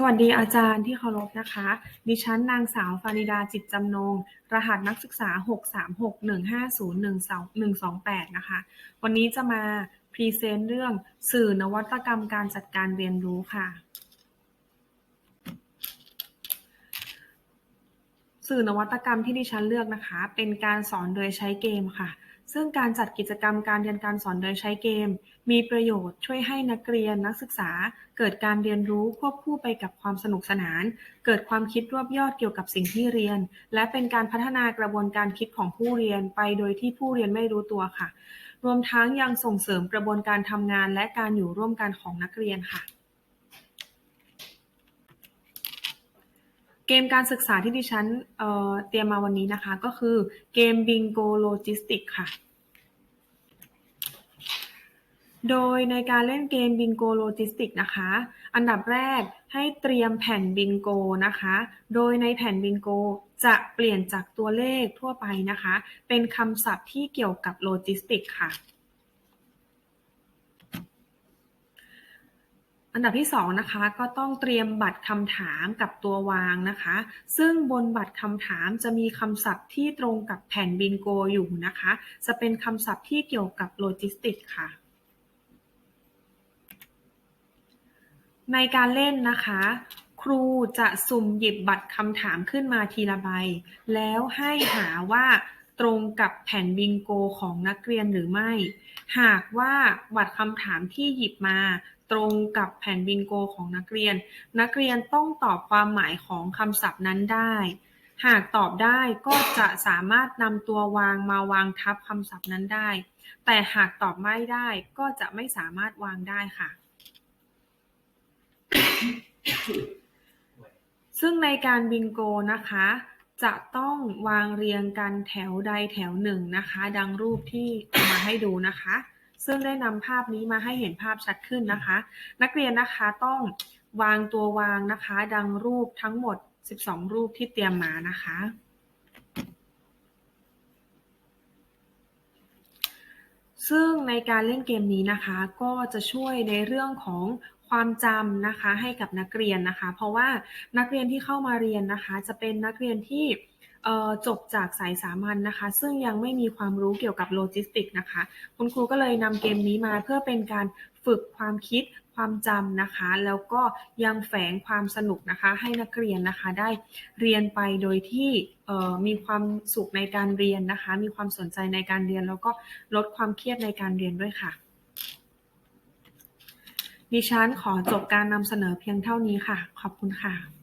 สวัสดีอาจารย์ที่เคารพนะคะ ดิฉันนางสาวฟานิดาจิตจำนง รหัสนักศึกษา 636150128นะคะ วันนี้จะมาพรีเซนต์เรื่องสื่อนวัตกรรมการจัดการเรียนรู้ค่ะ สื่อนวัตกรรมที่ดิฉันเลือกนะคะ เป็นการสอนโดยใช้เกมค่ะ ซึ่งการจัดกิจกรรมการเรียนการสอนโดยใช้เกม มีประโยชน์ช่วยให้นักเรียนนักศึกษา เกิดการเรียนรู้ควบคู่ไปกับความสนุกสนาน เกิดความคิดรวบยอดเกี่ยวกับสิ่งที่เรียน และเป็นการพัฒนากระบวนการคิดของผู้เรียนไปโดยที่ผู้เรียนไม่รู้ตัวค่ะ รวมทั้งยังส่งเสริมกระบวนการทำงานและการอยู่ร่วมกันของนักเรียนค่ะ เกมการศึกษาที่ดิฉันเเตรียมมาวันนี้นะคะ ก็คือเกม Bingo Logistic ค่ะ โดยในการเล่นเกม Bingo Logistic นะคะ อันดับแรกให้เตรียมแผ่นบิงโกนะคะ โดยในแผ่นบิงโกจะเปลี่ยนจากตัวเลขทั่วไปนะคะ เป็นคำศัพท์ที่เกี่ยวกับโลจิสติกค่ะ อันดับที่สองนะคะก็ต้องเตรียมบัตรคำถามกับตัววางนะคะ ซึ่งบนบัตรคำถามจะมีคำศัพท์ที่ตรงกับแผ่นบิงโกอยู่นะคะ จะเป็นคำศัพท์ที่เกี่ยวกับโลจิสติกค่ะในการเล่นนะคะ ครูจะสุ่มหยิบบัตรคำถามขึ้นมาทีละใบ แล้วให้หาว่าตรงกับแผ่นบิงโกของนักเรียนหรือไม่ หากว่าบัตรคำถามที่หยิบมา ตรงกับแผ่นบิงโกของนักเรียน นักเรียนต้องตอบความหมายของคำศัพท์นั้นได้ หากตอบได้ก็จะสามารถนำตัววางมาวางทับคำศัพท์นั้นได้ แต่หากตอบไม่ได้ก็จะไม่สามารถวางได้ค่ะ ซึ่งในการบิงโกนะคะจะต้องวางเรียงกันแถวใดแถวหนึ่งนะคะ ดังรูปที่มาให้ดูนะคะ ซึ่งได้นำภาพนี้มาให้เห็นภาพชัดขึ้นนะคะ นักเรียนนะคะต้องวางตัววางนะคะ ดังรูปทั้งหมด 12 รูปที่เตรียมมานะคะ ซึ่งในการเล่นเกมนี้นะคะก็จะช่วยในเรื่องของความจำนะคะให้กับนักเรียนนะคะ เพราะว่านักเรียนที่เข้ามาเรียนนะคะ จะเป็นนักเรียนที่ จบจากสายสามัญนนะคะ ซึ่งยังไม่มีความรู้เกี่ยวกับโลจิสติกนะคะ คุณครูก็เลยนำเกมนี้มาเพื่อเป็นการฝึกความคิดความจำนะคะ แล้วก็ยังแฝงความสนุกนะคะ ให้นักเรียนนะคะได้เรียนไปโดยที่มีความสุขในการเรียนนะคะ มีความสนใจในการเรียน แล้วก็ลดความเครียดในการเรียนด้วยค่ะ ดิฉันขอจบการนำเสนอเพียงเท่านี้ค่ะ ขอบคุณค่ะ